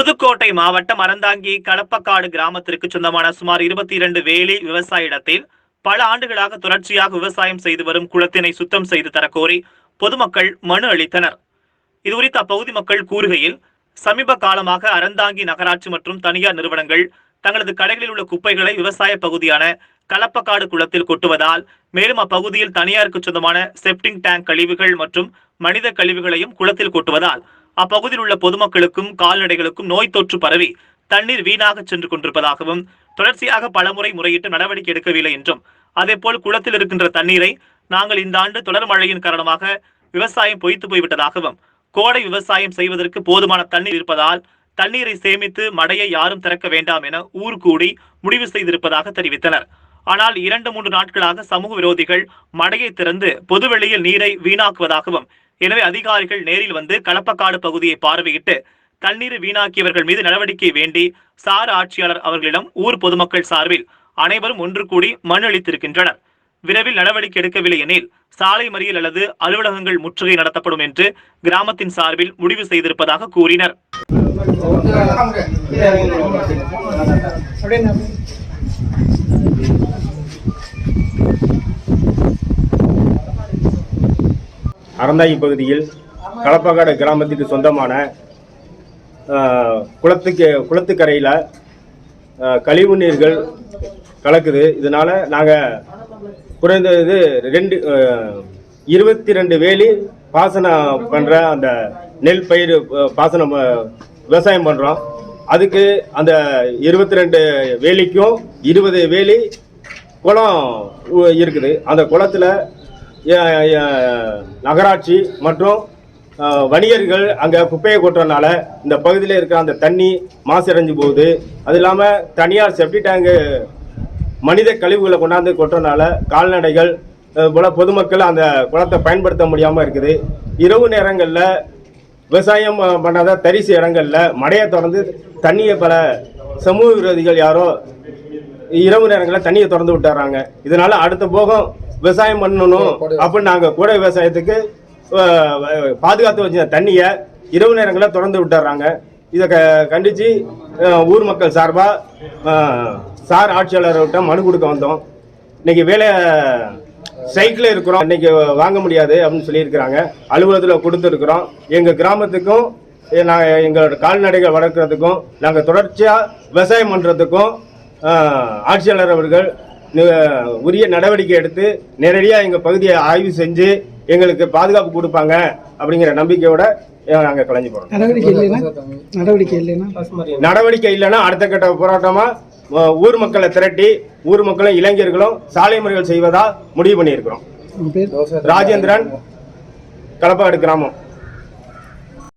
புதுக்கோட்டை மாவட்டம் அறந்தாங்கி கடப்பக்காடு கிராமத்திற்கு சொந்தமான சுமார் இருபத்தி இரண்டு வேலி விவசாய இடத்தில் பல ஆண்டுகளாக தொடர்ச்சியாக விவசாயம் செய்து வரும் குளத்தினை சுத்தம் செய்து தரக்கோரி பொதுமக்கள் மனு அளித்தனர். இதுகுறித்து அப்பகுதி மக்கள் கூறுகையில் சமீப காலமாக அறந்தாங்கி நகராட்சி மற்றும் தனியார் நிறுவனங்கள் தங்களது கடைகளில் உள்ள குப்பைகளை விவசாய பகுதியான கலப்பக்காடு குளத்தில் கொட்டுவதால் மேலும் அப்பகுதியில் தனியாருக்கு சொந்தமான செப்டிங் டேங்க் கழிவுகள் மற்றும் மனித கழிவுகளையும் குளத்தில் கொட்டுவதால் அப்பகுதியில் உள்ள பொதுமக்களுக்கும் கால்நடைகளுக்கும் நோய் தொற்று பரவி தண்ணீர் வீணாக சென்று கொண்டிருப்பதாகவும் தொடர்ச்சியாக பலமுறை முறையிட்டு நடவடிக்கை எடுக்கவில்லை என்றும் அதேபோல் குளத்தில் இருக்கின்ற தண்ணீரை நாங்கள் இந்த ஆண்டு தொடர் மழையின் காரணமாக விவசாயம் பொய்த்து போய்விட்டதாகவும் கோடை விவசாயம் செய்வதற்கு போதுமான தண்ணீர் இருப்பதால் தண்ணீரை சேமித்து மடையை யாரும் திறக்க வேண்டாம் என ஊர் கூடி முடிவு செய்திருப்பதாக தெரிவித்தனர். ஆனால் இரண்டு மூன்று நாட்களாக சமூக விரோதிகள் மடையை திறந்து பொதுவெளியில் நீரை வீணாக்குவதாகவும் எனவே அதிகாரிகள் நேரில் வந்து களப்பக்காடு பகுதியை பார்வையிட்டு தண்ணீர் வீணாக்கியவர்கள் மீது நடவடிக்கை வேண்டி சார் ஆட்சியாளர் அவர்களிடம் ஊர் பொதுமக்கள் சார்பில் அனைவரும் ஒன்று கூடி மனு அளித்திருக்கின்றனர். விரைவில் நடவடிக்கை எடுக்கவில்லை எனில் சாலை மறியல் அல்லது அலுவலகங்கள் முற்றுகை நடத்தப்படும் என்று கிராமத்தின் சார்பில் முடிவு செய்திருப்பதாக கூறினர். அறந்தாயி பகுதியில் களப்பக்காடு கிராமத்துக்கு சொந்தமான குளத்துக்கு குளத்துக்கரையில் கழிவு நீர்கள் கலக்குது. இதனால் நாங்கள் குறைந்தது ரெண்டு இருபத்தி ரெண்டு வேலி பாசனம் பண்ணுற அந்த நெல் பயிர் பாசனம் விவசாயம் பண்ணுறோம் அதுக்கு அந்த இருபத்தி ரெண்டு வேலிக்கும் இருபது வேலி குளம் இருக்குது. அந்த குளத்தில் நகராட்சி மற்றும் வணிகர்கள் அங்கே குப்பையை கொட்டுறதுனால இந்த பகுதியில் இருக்கிற அந்த தண்ணி மாசடைஞ்சு போகுது. அது இல்லாமல் தனியார் செப்டி டேங்கு மனித கழிவுகளை கொண்டாந்து கொட்டுறதுனால கால்நடைகள் போல பொதுமக்கள் அந்த குளத்தை பயன்படுத்த முடியாமல் இருக்குது. இரவு நேரங்களில் விவசாயம் பண்ணாத தரிசு இடங்களில் மடையை தொடர்ந்து தண்ணியை பல சமூக விரோதிகள் யாரோ இரவு நேரங்களில் தண்ணியை திறந்து விட்டுறாங்க. இதனால அடுத்த போகம் விவசாயம் பண்ணணும் அப்படின்னு நாங்கள் கூட விவசாயத்துக்கு பாதுகாத்து வச்ச தண்ணியை இரவு நேரங்களில் திறந்து விட்டுறாங்க. இதை க கண்டித்து ஊர் மக்கள் சார்பாக சார் ஆட்சியாளர்கிட்ட மனு கொடுக்க வந்தோம். இன்னைக்கு வேலை சைக்கிளில் இருக்கிறோம். இன்னைக்கு வாங்க முடியாது அப்படின்னு சொல்லியிருக்கிறாங்க. அலுவலகத்தில் கொடுத்துருக்குறோம். எங்கள் கிராமத்துக்கும் நாங்கள் எங்களோட கால்நடைகள் வளர்க்குறதுக்கும் நாங்கள் தொடர்ச்சியாக விவசாயம் பண்ணுறதுக்கும் ஆட்சியாளர் அவர்கள் உரிய நடவடிக்கை எடுத்து நேரடியாக எங்கள் பகுதியை ஆய்வு செஞ்சு எங்களுக்கு பாதுகாப்பு கொடுப்பாங்க அப்படிங்கிற நம்பிக்கையோட நாங்கள் கலைஞ்சு போகிறோம் நடவடிக்கை இல்லைன்னா? நடவடிக்கை இல்லைன்னா? நடவடிக்கை இல்லைன்னா அடுத்த கட்ட போராட்டமாக ஊர் மக்களை திரட்டி ஊர் மக்களும் இளைஞர்களும் சாலை மறியல் செய்வதா முடிவு பண்ணியிருக்கிறோம். ராஜேந்திரன் களப்பாடு கிராமம்.